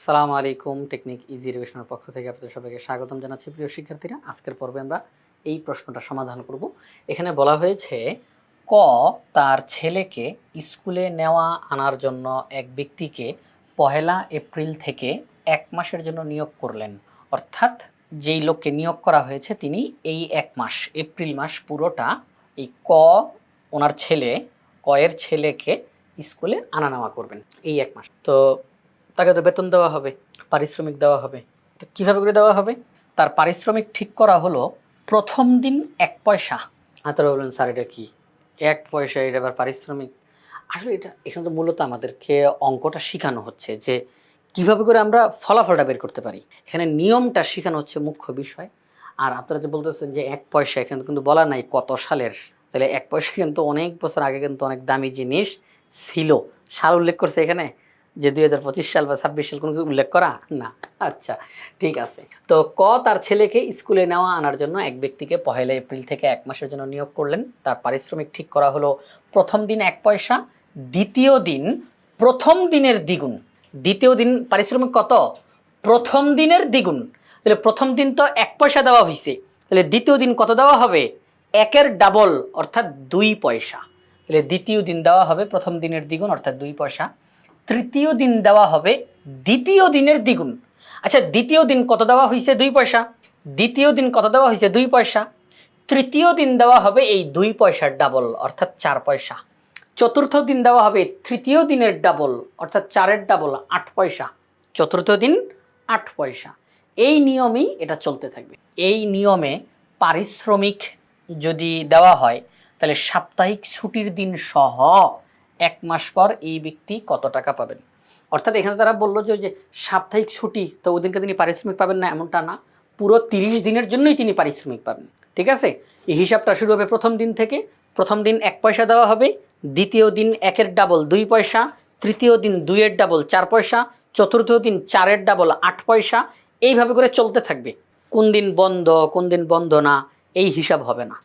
আসসালামু আলাইকুম, technique easy রিভিশনের পক্ষ থেকে আপনাদের সবাইকে স্বাগতম জানাচ্ছি প্রিয় শিক্ষার্থীরা। আজকের পর্বে আমরা এই প্রশ্নটা সমাধান করব। এখানে বলা হয়েছে, ক তার ছেলেকে স্কুলে নেওয়া আনার জন্য এক ব্যক্তিকে পহেলা এপ্রিল থেকে এক মাসের জন্য নিয়োগ করলেন। অর্থাৎ যেই লোককে নিয়োগ করা হয়েছে তিনি এই এক মাস, এপ্রিল মাস পুরোটা এই ক ওনার ছেলে কয়ের ছেলেকে স্কুলে আনা নেওয়া করবেন, এই এক মাস। তো তাকে তো বেতন দেওয়া হবে, পারিশ্রমিক দেওয়া হবে। তো কীভাবে করে দেওয়া হবে? তার পারিশ্রমিক ঠিক করা হলো প্রথম দিন এক পয়সা। আপনারা বললেন স্যার, এটা কি? এক পয়সা, এটা আবার পারিশ্রমিক। আসলে এটা, এখানে তো মূলত আমাদেরকে অঙ্কটা শেখানো হচ্ছে যে কীভাবে করে আমরা ফলাফলটা বের করতে পারি। এখানে নিয়মটা শেখানো হচ্ছে মুখ্য বিষয়। আর আপনারা যে বলতেছেন যে এক পয়সা, এখানে কিন্তু বলা নাই কত সালের। তাহলে এক পয়সা কিন্তু অনেক বছর আগে কিন্তু অনেক দামি জিনিস ছিল। সাল উল্লেখ করছে এখানে? যে দুই হাজার পঁচিশ সাল বা ছাব্বিশ সাল কোনো কিছু উল্লেখ করা? না। আচ্ছা ঠিক আছে। তো ক তার ছেলেকে স্কুলে নেওয়া আনার জন্য এক ব্যক্তিকে পহেলা এপ্রিল থেকে এক মাসের জন্য নিয়োগ করলেন। তার পারিশ্রমিক ঠিক করা হলো প্রথম দিন এক পয়সা, দ্বিতীয় দিন প্রথম দিনের দ্বিগুণ। দ্বিতীয় দিন পারিশ্রমিক কত? প্রথম দিনের দ্বিগুণ। তাহলে প্রথম দিন তো এক পয়সা দেওয়া হয়েছে তাহলে দ্বিতীয় দিন কত দেওয়া হবে? একের ডাবল, অর্থাৎ দুই পয়সা। তাহলে দ্বিতীয় দিন দেওয়া হবে প্রথম দিনের দ্বিগুণ, অর্থাৎ দুই পয়সা। তৃতীয় দিন দেওয়া হবে, দ্বিতীয় দিনের দ্বিগুণ। আচ্ছা দ্বিতীয় দিন কত দেওয়া হয়েছে দুই পয়সা। দ্বিতীয় দিন কত দেওয়া হয়েছে দুই পয়সা। তৃতীয় দিন দেওয়া হবে এই দুই পয়সার ডাবল অর্থাৎ চার পয়সা। চতুর্থ দিন দেওয়া হবে তৃতীয় দিনের ডাবল অর্থাৎ চারের ডাবল আট পয়সা। চতুর্থ দিন, আট পয়সা। এই নিয়মেই এটা চলতে থাকবে। এই নিয়মে পারিশ্রমিক যদি দেওয়া হয়, তাহলে সাপ্তাহিক ছুটির দিন সহ এক মাস পর এই ব্যক্তি কত টাকা পাবেন? অর্থাৎ এখানে তারা বলল যে যে সাপ্তাহিক ছুটি, তো ওদিনকে তিনি পারিশ্রমিক পাবেন না এমনটা না। পুরো তিরিশ দিনের জন্যই তিনি পারিশ্রমিক পাবেন, ঠিক আছে? এই হিসাবটা শুরু হবে প্রথম দিন থেকে। প্রথম দিন এক পয়সা দেওয়া হবে, দ্বিতীয় দিন একের ডাবল দুই পয়সা, তৃতীয় দিন দুইয়ের ডাবল চার পয়সা, চতুর্থ দিন চারের ডাবল আট পয়সা। এইভাবে করে চলতে থাকবে। কোন দিন বন্ধ, কোন দিন বন্ধ না, এই হিসাব হবে না।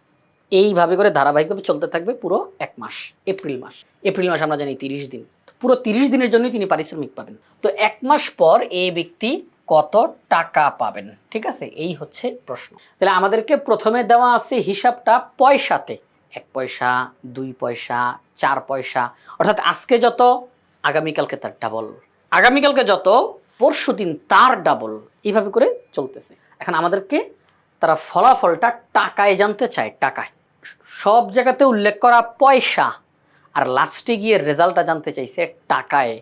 এইভাবে করে ধারাবাহিকভাবে চলতে থাকবে পুরো এক মাস, এপ্রিল মাস। এপ্রিল মাস আমরা জানি তিরিশ দিন। পুরো তিরিশ দিনের জন্যই তিনি পারিশ্রমিক পাবেন। তো এক মাস পর এই ব্যক্তি কত টাকা পাবেন? ঠিক আছে? এই হচ্ছে প্রশ্ন। তাহলে আমাদেরকে প্রথমে দেওয়া আছে হিসাবটা পয়সাতে। এক পয়সা, দুই পয়সা, চার পয়সা। অর্থাৎ আজকে যত, আগামীকালকে তার ডাবল আগামীকালকে যত, পরশু দিন তার ডাবল এইভাবে করে চলতেছে। এখন আমাদেরকে তারা ফলাফলটা টাকায় জানতে চায়, টাকায়। সব জায়গাতে উল্লেখ করা পয়সা আর লাস্টে গিয়ে রেজাল্টটা জানতে চাইছে টাকায়,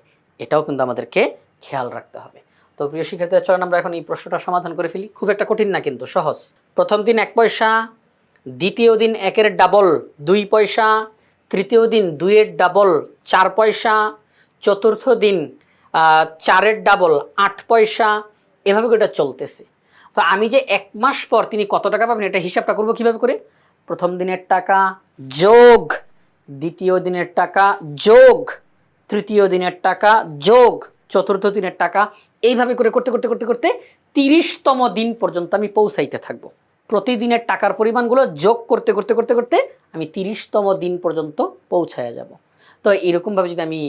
এটাও কিন্তু আমাদেরকে খেয়াল রাখতে হবে। তো প্রিয় শিক্ষার্থীরা চলেন আমরা এখন এই প্রশ্নটা সমাধান করে ফেলি। খুব একটা কঠিন না কিন্তু, সহজ। প্রথম দিন এক পয়সা, দ্বিতীয় দিন একের ডাবল দুই পয়সা, তৃতীয় দিন দুইয়ের ডাবল চার পয়সা, চতুর্থ দিন চারের ডাবল আট পয়সা, এভাবে এটা চলতেছে। তো আমি যে এক মাস পর তিনি কত টাকা পাবেন, এটা হিসাবটা করব কীভাবে করে? প্রথম দিনের টাকা, যোগ। দ্বিতীয় দিনের টাকা, যোগ। তৃতীয় দিনের টাকা, যোগ। চতুর্থ দিনের টাকা। এইভাবে করে করতে করতে করতে করতে তিরিশতম দিন পর্যন্ত আমি পৌঁছাইতে থাকব। প্রতিদিনের টাকার পরিমাণগুলো যোগ করতে করতে করতে করতে আমি তিরিশতম দিন পর্যন্ত পৌঁছায়া যাব। তো এরকমভাবে যদি আমি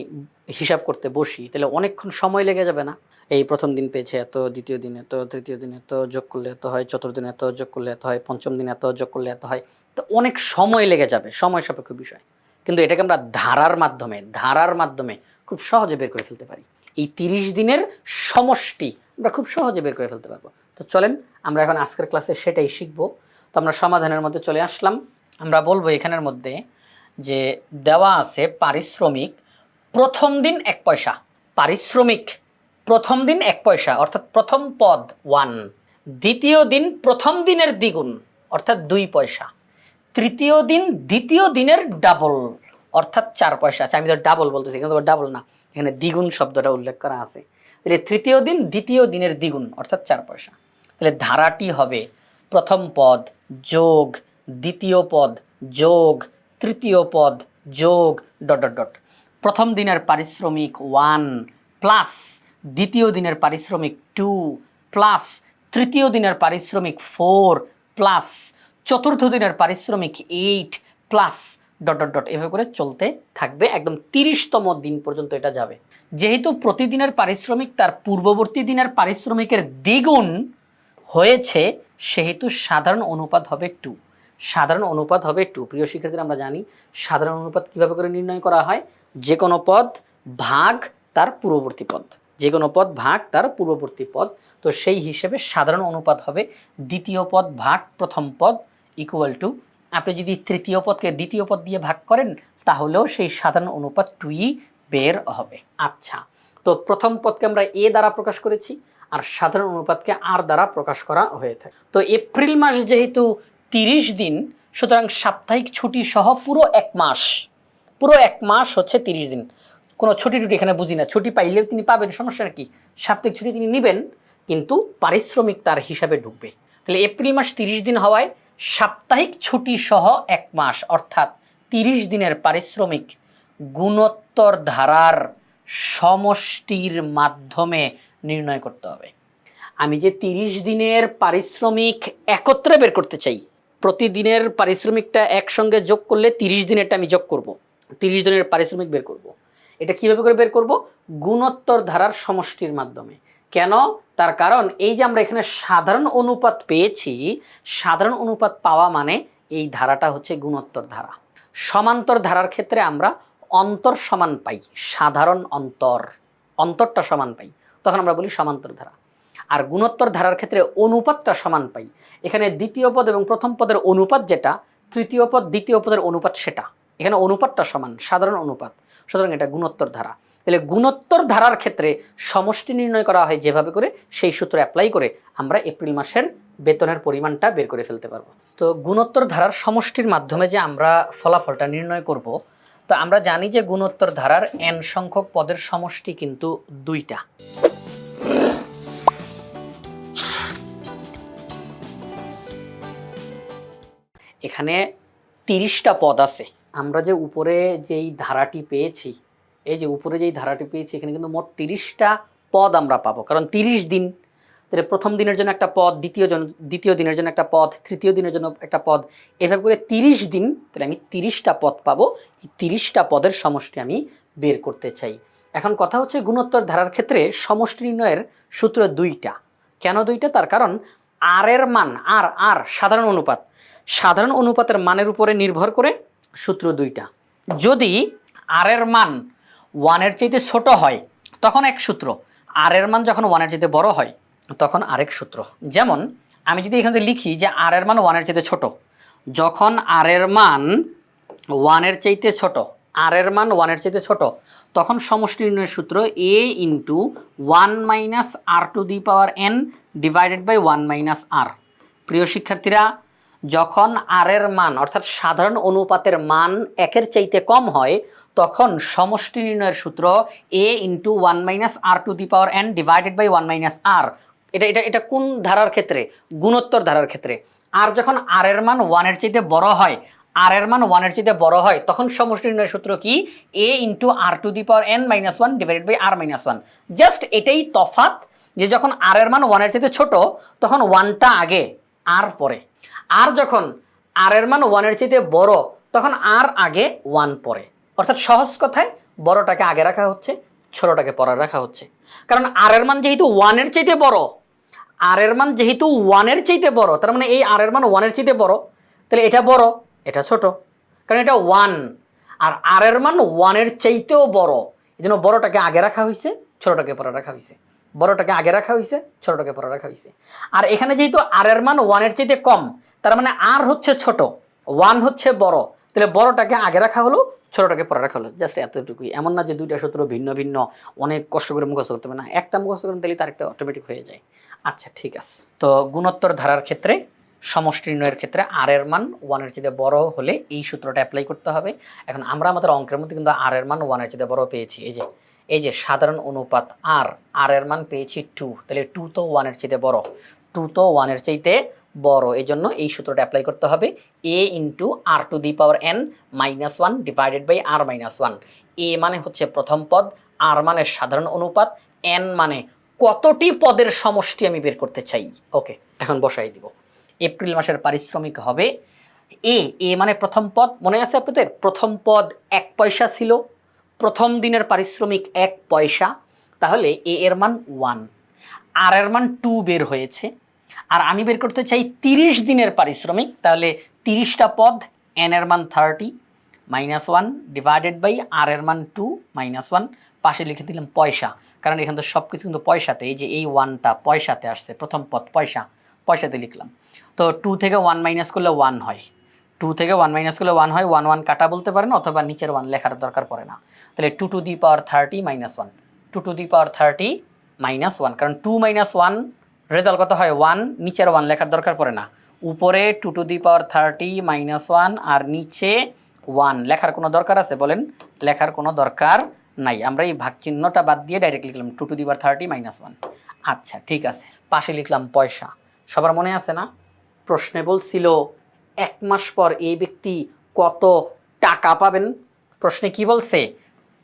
হিসাব করতে বসি, তাহলে অনেকক্ষণ সময় লেগে যাবে না। এই প্রথম দিন পেয়েছে এত, দ্বিতীয় দিন এত, তৃতীয় দিন এত, যোগ করলে এত হয়, চতুর্থ দিন এত, যোগ করলে এত হয়, পঞ্চম দিন এত, যোগ করলে এত হয়। তো অনেক সময় লেগে যাবে, সময় সাপেক্ষ বিষয়। কিন্তু এটাকে আমরা ধারার মাধ্যমে ধারার মাধ্যমে খুব সহজে বের করে ফেলতে পারি। এই তিরিশ দিনের সমষ্টি আমরা খুব সহজে বের করে ফেলতে পারব। তো চলেন, আমরা এখন আজকের ক্লাসে সেটাই শিখব। তো আমরা সমাধানের মধ্যে চলে আসলাম। আমরা বলব এখানের মধ্যে যে দেওয়া আছে পারিশ্রমিক, প্রথম দিন এক পয়সা। পারিশ্রমিক প্রথম দিন এক পয়সা, অর্থাৎ প্রথম পদ ওয়ান দ্বিতীয় দিন প্রথম দিনের দ্বিগুণ, অর্থাৎ দুই পয়সা, তৃতীয় দিন দ্বিতীয় দিনের ডাবল অর্থাৎ চার পয়সা আচ্ছা আমি তো ডাবল বলতেছি, কিন্তু ডাবল না, এখানে দ্বিগুণ শব্দটা উল্লেখ করা আছে, তাহলে তৃতীয় দিন দ্বিতীয় দিনের দ্বিগুণ, অর্থাৎ চার পয়সা, তাহলে ধারাটি হবে প্রথম পদ যোগ, দ্বিতীয় পদ যোগ, তৃতীয় পদ যোগ, ডট ডট ডট, প্রথম দিনের পারিশ্রমিক ওয়ান প্লাস দ্বিতীয় দিনের পারিশ্রমিক টু প্লাস তৃতীয় দিনের পারিশ্রমিক ফোর প্লাস চতুর্থ দিনের পারিশ্রমিক eight plus dot dot dot এভাবে করে চলতে থাকবে। একদম তিরিশতম দিন পর্যন্ত এটা যাবে। যেহেতু প্রতিদিনের পারিশ্রমিক তার পূর্ববর্তী দিনের পারিশ্রমিকের দ্বিগুণ হয়েছে, সেহেতু সাধারণ অনুপাত হবে টু সাধারণ অনুপাত হবে টু প্রিয় শিক্ষার্থীরা, আমরা জানি সাধারণ অনুপাত কীভাবে করে নির্ণয় করা হয়? যে কোনো পদ ভাগ তার পূর্ববর্তী পদ। যে কোনো পদ ভাগ তার পূর্ববর্তী পদ। তো সেই হিসেবে সাধারণ অনুপাত হবে দ্বিতীয় পদ ভাগ প্রথম পদ ইকুয়াল টু আপনি যদি তৃতীয় পদকে দ্বিতীয় পদ দিয়ে ভাগ করেন, তাহলেও সেই সাধারণ অনুপাত টুই বের হবে। আচ্ছা তো প্রথম পদকে আমরা এ দ্বারা প্রকাশ করেছি আর সাধারণ অনুপাতকে আর দ্বারা প্রকাশ করা হয়ে থাকে। তো এপ্রিল মাস যেহেতু তিরিশ দিন, সুতরাং সাপ্তাহিক ছুটি সহ পুরো এক মাস, পুরো এক মাস হচ্ছে তিরিশ দিন। কোনো ছুটি টুটি এখানে বুঝি না। ছুটি পাইলেও তিনি পাবেন সমস্যা কি? সাপ্তাহিক ছুটি তিনি নেবেন, কিন্তু পারিশ্রমিক তার হিসাবে ঢুকবে। তাহলে এপ্রিল মাস তিরিশ দিন হওয়ায় সাপ্তাহিক ছুটি সহ এক মাস, অর্থাৎ তিরিশ দিনের পারিশ্রমিক গুণোত্তর ধারার সমষ্টির মাধ্যমে নির্ণয় করতে হবে। আমি যে তিরিশ দিনের পারিশ্রমিক একত্রে বের করতে চাই, প্রতিদিনের পারিশ্রমিকটা একসঙ্গে যোগ করলে তিরিশ দিনেরটা আমি যোগ করব। তিরিশ দিনের পারিশ্রমিক বের করব। এটা কীভাবে করে বের করব? গুণোত্তর ধারার সমষ্টির মাধ্যমে। কেন? তার কারণ এই যে আমরা এখানে সাধারণ অনুপাত পেয়েছি, সাধারণ অনুপাত পাওয়া মানে এই ধারাটা হচ্ছে গুণোত্তর ধারা। সমান্তর ধারার ক্ষেত্রে আমরা অন্তর সমান পাই, সাধারণ অন্তর। অন্তরটা সমান পাই, তখন আমরা বলি সমান্তর ধারা। আর গুণোত্তর ধারার ক্ষেত্রে অনুপাতটা সমান পাই। এখানে দ্বিতীয় পদ এবং প্রথম পদের অনুপাত যেটা, তৃতীয় পদ, দ্বিতীয় পদের অনুপাত সেটা। এখানে অনুপাতটা সমান, সাধারণ অনুপাত। সুতরাং এটা গুণোত্তর ধারা। তাহলে গুণোত্তর ধারার ক্ষেত্রে সমষ্টি নির্ণয় করা হয় যেভাবে করে, সেই সূত্র অ্যাপ্লাই করে আমরা এপ্রিল মাসের বেতনের পরিমাণটা বের করে ফেলতে পারব। তো গুণোত্তর ধারার সমষ্টির মাধ্যমে যে আমরা ফলাফলটা নির্ণয় করব, তো আমরা জানি যে গুণোত্তর ধারার এন সংখ্যক পদের সমষ্টি কিন্তু দুইটা। এখানে তিরিশটা পদ আছে। আমরা যে উপরে যেই ধারাটি পেয়েছি, এই যে উপরে যেই ধারাটি পেয়েছি, এখানে কিন্তু মোট তিরিশটা পদ আমরা পাবো। কারণ তিরিশ দিন, তাহলে প্রথম দিনের জন্য একটা পদ, দ্বিতীয় জন, দ্বিতীয় দিনের জন্য একটা পদ, তৃতীয় দিনের জন্য একটা পদ, এভাবে করে তিরিশ দিন, তাহলে আমি তিরিশটা পদ পাবো। এই তিরিশটা পদের সমষ্টি আমি বের করতে চাই। এখন কথা হচ্ছে গুণোত্তর ধারার ক্ষেত্রে সমষ্টি নির্ণয়ের সূত্র দুইটা। কেন দুইটা? তার কারণ আর এর মান আর আর সাধারণ অনুপাত, সাধারণ অনুপাতের মানের উপরে নির্ভর করে সূত্র দুইটা। যদি আর এর মান ওয়ানের চাইতে ছোট হয়, তখন এক সূত্র। আর এর মান যখন ওয়ানের চাইতে বড় হয়, তখন আরেক সূত্র। যেমন, আমি যদি এখানে লিখি যে আর এর মান ওয়ানের চাইতে ছোট, যখন আর এর মান ওয়ানের চাইতে ছোট আর এর মান ওয়ানের চাইতে ছোট, তখন সমষ্টি নির্ণয়ের সূত্র a into one minus r to the power n divided by one minus r প্রিয় শিক্ষার্থীরা যখন আর এর মান, অর্থাৎ সাধারণ অনুপাতের মান একের চাইতে কম হয়, তখন সমষ্টি নির্ণয়ের সূত্র a into one minus r to the power n divided by one minus r এটা এটা এটা কোন ধারার ক্ষেত্রে? গুণোত্তর ধারার ক্ষেত্রে। আর যখন আর এর মান ওয়ানের চাইতে বড় হয় আর এর মান ওয়ানের চাইতে বড় হয়, তখন সমষ্টি নির্ণয়ের সূত্র কি? A into r to the power n minus one divided by r minus one just এটাই তফাত যে যখন আর এর মান ওয়ানের চাইতে ছোট, তখন ওয়ানটা আগে আর পরে। আর যখন আর এর মান ওয়ানের চাইতে বড়, তখন আর আগে ওয়ান পরে অর্থাৎ সহজ কথায় বড়টাকে আগে রাখা হচ্ছে, ছোটটাকে পরে রাখা হচ্ছে। কারণ আর এর মান যেহেতু ওয়ানের চাইতে বড়, আর এর মান যেহেতু ওয়ানের চাইতে বড়, তার মানে এই আর এর মান ওয়ানের চাইতে বড়, তাহলে এটা বড়, এটা ছোট। কারণ এটা ওয়ান আর আর এর মান ওয়ানের চাইতেও বড়। এই জন্য বড়টাকে আগে রাখা হয়েছে ছোটটাকে পরে রাখা হয়েছে বড়টাকে আগে রাখা হয়েছে ছোটটাকে পরে রাখা হয়েছে আর এখানে যেহেতু আর এর মান ওয়ানের চাইতে কম, তার মানে আর হচ্ছে ছোট ওয়ান হচ্ছে বড়, তাহলে বড়টাকে আগে রাখা হলো, ছোটটাকে পরে রাখা হলো। জাস্ট এতটুকুই। এমন না যে দুইটা সূত্র ভিন্ন ভিন্ন, অনেক কষ্ট করে মুখস্থ করতে হবে না। একটা মুখস্থ করেন, তাহলে তার একটা অটোমেটিক হয়ে যায়। আচ্ছা ঠিক আছে। তো গুণোত্তর ধারার ক্ষেত্রে, সমষ্টি নির্ণয়ের ক্ষেত্রে আর এর মান ওয়ানের চেয়ে বড় হলে এই সূত্রটা অ্যাপ্লাই করতে হবে। এখন আমরা আমাদের অঙ্কের মধ্যে কিন্তু আর এর মান ওয়ানের চেয়ে বড় পেয়েছি। এই যে এই যে সাধারণ অনুপাত আর আর এর মান পেয়েছি টু তাহলে টু তো ওয়ানের চাইতে বড়। টু তো ওয়ানের চাইতে বড় এই জন্য এই সূত্রটা অ্যাপ্লাই করতে হবে। A into r to the power n minus one divided by r minus one a মানে হচ্ছে প্রথম পদ আর মানে সাধারণ অনুপাত এন মানে কতটি পদের সমষ্টি আমি বের করতে চাই? ওকে এখন বসাই দিব। এপ্রিল মাসের পারিশ্রমিক হবে। এ এ মানে প্রথম পদ, মনে আছে আপনাদের? প্রথম পদ এক পয়সা ছিল প্রথম দিনের পারিশ্রমিক এক পয়সা, তাহলে এ এর মান ওয়ান আর এর মান টু বের হয়েছে। আর আমি বের করতে চাই তিরিশ দিনের পারিশ্রমিক, তাহলে তিরিশটা পদ এন এর মান thirty minus one divided by r এর মান টু মাইনাস ওয়ান পাশে লিখে দিলাম পয়সা। কারণ এখানে তো সব কিছু কিন্তু পয়সাতে এই যে এই ওয়ানটা পয়সাতে আসছে, প্রথম পদ পয়সা, পয়সাতে লিখলাম। তো টু থেকে ওয়ান মাইনাস করলে ওয়ান হয়। টু থেকে ওয়ান মাইনাস করলে ওয়ান হয় ওয়ান ওয়ান কাটা বলতে পারেন অথবা নিচের ওয়ান লেখার দরকার পড়ে না। তাহলে two to the power thirty minus one two to the power thirty minus one কারণ টু মাইনাস ওয়ান রেজাল্ট কত হয়? ওয়ান নিচের ওয়ান লেখার দরকার পড়ে না। উপরে two to the power thirty minus one আর নিচে ওয়ান লেখার কোনো দরকার আছে? বলেন, লেখার কোনো দরকার নাই। আমরা এই ভাগ চিহ্নটা বাদ দিয়ে ডাইরেক্ট লিখলাম two to the power thirty minus one আচ্ছা ঠিক আছে। পাশে লিখলাম পয়সা। সবার মনে আছে না? প্রশ্নে বলছিল এক মাস পর এই ব্যক্তি কত টাকা পাবেন? প্রশ্নে কি বলছে?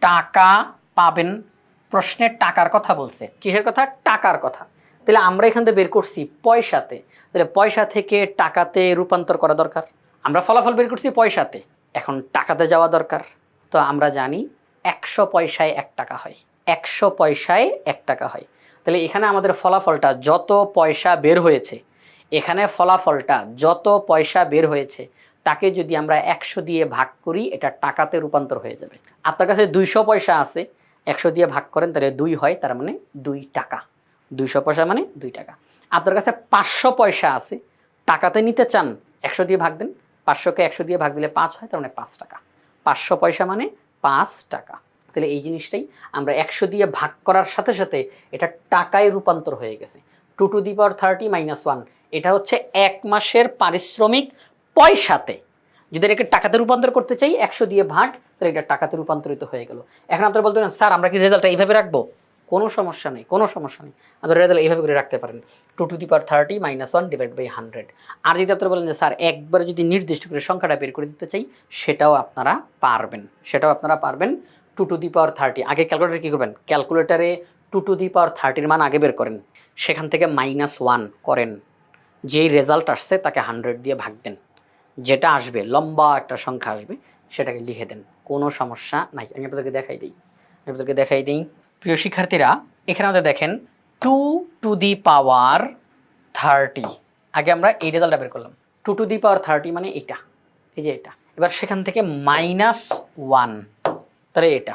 টাকা পাবেন। প্রশ্নে টাকার কথা বলছে। কিসের কথা? টাকার কথা। তাহলে আমরা এখান থেকে বের করছি পয়সাতে। তাহলে পয়সা থেকে টাকাতে রূপান্তর করা দরকার। আমরা ফলাফল বের করছি পয়সাতে। এখন টাকাতে যাওয়া দরকার। তো আমরা জানি একশো পয়সায় এক টাকা হয়। একশো পয়সায় এক টাকা হয়। তাহলে এখানে আমাদের ফলাফলটা যত পয়সা বের হয়েছে এখানে ফলাফলটা যত পয়সা বের হয়েছে, তাকে যদি আমরা একশো দিয়ে ভাগ করি, এটা টাকাতে রূপান্তর হয়ে যাবে। আপনার কাছে দুইশো পয়সা আছে, একশো দিয়ে ভাগ করেন, তাহলে দুই হয়, তার মানে দুই টাকা। দুইশো পয়সা মানে দুই টাকা। আপনার কাছে পাঁচশো পয়সা আছে, টাকাতে নিতে চান, একশো দিয়ে ভাগ দেন, পাঁচশোকে একশো দিয়ে ভাগ দিলে পাঁচ হয়, তার মানে পাঁচ টাকা। পাঁচশো পয়সা মানে পাঁচ টাকা। তাহলে এই জিনিসটাই আমরা একশো দিয়ে ভাগ করার সাথে সাথে এটা টাকায় রূপান্তর হয়ে গেছে। Two to the power thirty minus one এটা হচ্ছে এক মাসের পারিশ্রমিক পয়সাতে। যদি এটাকে টাকাতে রূপান্তর করতে চাই, একশো দিয়ে ভাগ, তাহলে এটা টাকাতে রূপান্তরিত হয়ে গেল। এখন আপনারা বলতে পারেন, স্যার, আমরা কি রেজাল্টটা এইভাবে রাখব? কোনো সমস্যা নেই, কোনো সমস্যা নেই। আপনারা রেজাল্ট এইভাবে করে রাখতে পারেন। Two to the power thirty minus one divide by hundred আর যদি আপনারা বলেন যে, স্যার, একবার যদি নির্দিষ্ট করে সংখ্যাটা বের করে দিতে চাই, সেটাও আপনারা পারবেন। সেটাও আপনারা পারবেন two to the power thirty আগে ক্যালকুলেটারে কী করবেন? ক্যালকুলেটারে টু টু দি পাওয়ার থার্টির মান আগে বের করেন। সেখান থেকে মাইনাস ওয়ান করেন। যেই রেজাল্ট আসছে তাকে হান্ড্রেড দিয়ে ভাগ দেন। যেটা আসবে, লম্বা একটা সংখ্যা আসবে, সেটাকে লিখে দেন। কোনো সমস্যা নাই। আমি আপনাদেরকে দেখাই দিই। আমি আপনাদেরকে দেখাই দিই। প্রিয় শিক্ষার্থীরা, এখানে আমাদের দেখেন two to the power thirty আগে আমরা এই রেজাল্টটা বের করলাম। Two to the power thirty মানে এটা। এই যে এটা। এবার সেখান থেকে মাইনাস ওয়ান তাহলে এটা।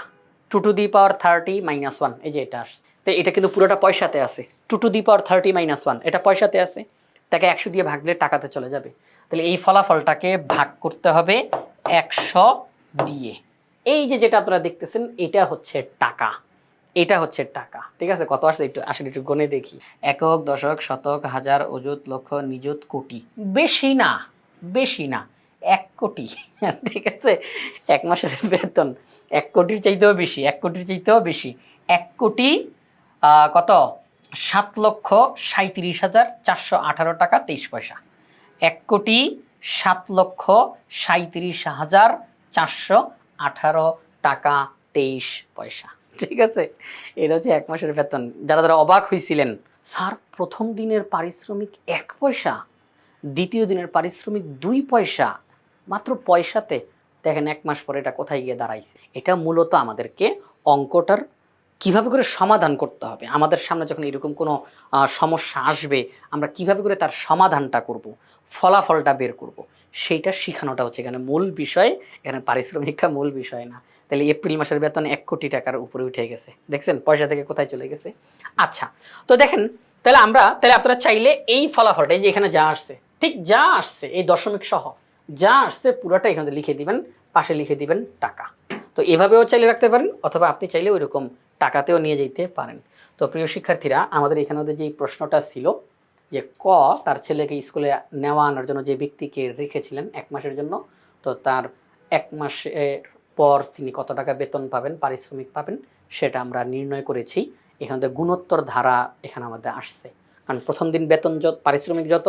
Two to the power thirty minus one এই যে এটা আসছে। তো এটা কিন্তু পুরোটা পয়সাতে আছে। Two to the power thirty minus one এটা পয়সাতে আছে। তাকে একশো দিয়ে ভাগ দিলে টাকাতে চলে যাবে। তাহলে এই ফলাফলটাকে ভাগ করতে হবে একশো দিয়ে। এই যে যেটা আপনারা দেখতেছেন, এটা হচ্ছে টাকা। এটা হচ্ছে টাকা। ঠিক আছে? কত আসছে? একটু আসলে একটু গণে দেখি। একক, দশক, শতক, হাজার, অযুত, লক্ষ, নিযুত, কোটি। বেশি না বেশি না, এক কোটি। ঠিক আছে? এক মাসের বেতন। এক কোটির চাইতেও বেশি, এক কোটির চাইতেও বেশি। এক কোটি কত? সাত লক্ষ সাঁত্রিশ হাজার চারশো আঠারো টাকা তেইশ পয়সা। এক কোটি সাত লক্ষ সাঁত্রিশ হাজার চারশো আঠারো টাকা তেইশ পয়সা। ঠিক আছে? এটা হচ্ছে এক মাসের বেতন। যারা যারা অবাক হয়েছিলেন স্যার, প্রথম দিনের পারিশ্রমিক এক পয়সা, দ্বিতীয় দিনের পারিশ্রমিক দুই পয়সা, মাত্র পয়সাতে? দেখেন, এক মাস পরে এটা কোথায় গিয়ে দাঁড়াইছে? এটা মূলত আমাদেরকে অঙ্কটার কীভাবে করে সমাধান করতে হবে? আমাদের সামনে যখন এরকম কোনো সমস্যা আসবে, আমরা কীভাবে করে তার সমাধানটা করব? ফলাফলটা বের করব? সেইটা শেখানোটা হচ্ছে এখানে মূল বিষয়। এখানে পারিশ্রমিকটা মূল বিষয় না। তাহলে এপ্রিল মাসের বেতন এক কোটি টাকার উপরে উঠে গেছে। দেখছেন? পয়সা থেকে কোথায় চলে গেছে? আচ্ছা তো দেখেন, তাহলে আমরা, তাহলে আপনারা চাইলে এই ফলাফলটা, এই যে এখানে যা আসছে, ঠিক যা আসছে, এই দশমিক সহ, যা আসছে পুরোটা এখানে লিখে দিবেন, পাশে লিখে দিবেন টাকা। তো এভাবেও চাইলে রাখতে পারেন, অথবা আপনি চাইলে ওই রকম টাকাতেও নিয়ে যেতে পারেন। তো প্রিয় শিক্ষার্থীরা, আমাদের এখানে যে প্রশ্নটা ছিল যে ক তার ছেলেকে স্কুলে নেওয়া আনার জন্য যে ব্যক্তিকে রেখেছিলেন এক মাসের জন্য, তো তার এক মাসের পর তিনি কত টাকা বেতন পাবেন, পারিশ্রমিক পাবেন, সেটা আমরা নির্ণয় করেছি। এখানে গুণোত্তর ধারা এখানে আমাদের আসছে। কারণ প্রথম দিন বেতন যত, পারিশ্রমিক যত,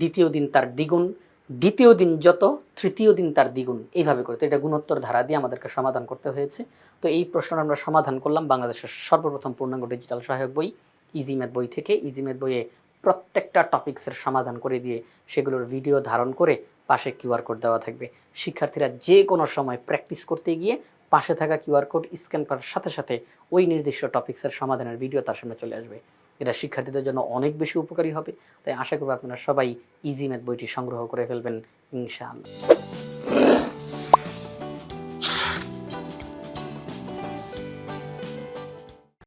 দ্বিতীয় দিন তার দ্বিগুণ। দ্বিতীয় দিন যত, তৃতীয় দিন তার দ্বিগুণ। এইভাবে করতে এটা গুণোত্তর ধারা দিয়ে আমাদেরকে সমাধান করতে হয়েছে। তো এই প্রশ্নটা আমরা সমাধান করলাম বাংলাদেশের সর্বপ্রথম পূর্ণাঙ্গ ডিজিটাল সহায়ক বই ইজিম্যাথ বই থেকে। ইজিম্যাথ বইয়ে প্রত্যেকটা টপিক্সের সমাধান করে দিয়ে সেগুলোর ভিডিও ধারণ করে পাশে কিউআর কোড দেওয়া থাকবে। শিক্ষার্থীরা যে কোনো সময় প্র্যাকটিস করতে গিয়ে পাশে থাকা কিউআর কোড স্ক্যান করার সাথে সাথে ওই নির্দিষ্ট টপিক্সের সমাধানের ভিডিও তার সামনে চলে আসবে। এটা শিক্ষার্থীদের জন্য অনেক বেশি উপকারী হবে। তাই আশা করব আপনারা সবাই ইজি ম্যাথ বইটি সংগ্রহ করে ফেলবেন, ইনশাআল্লাহ।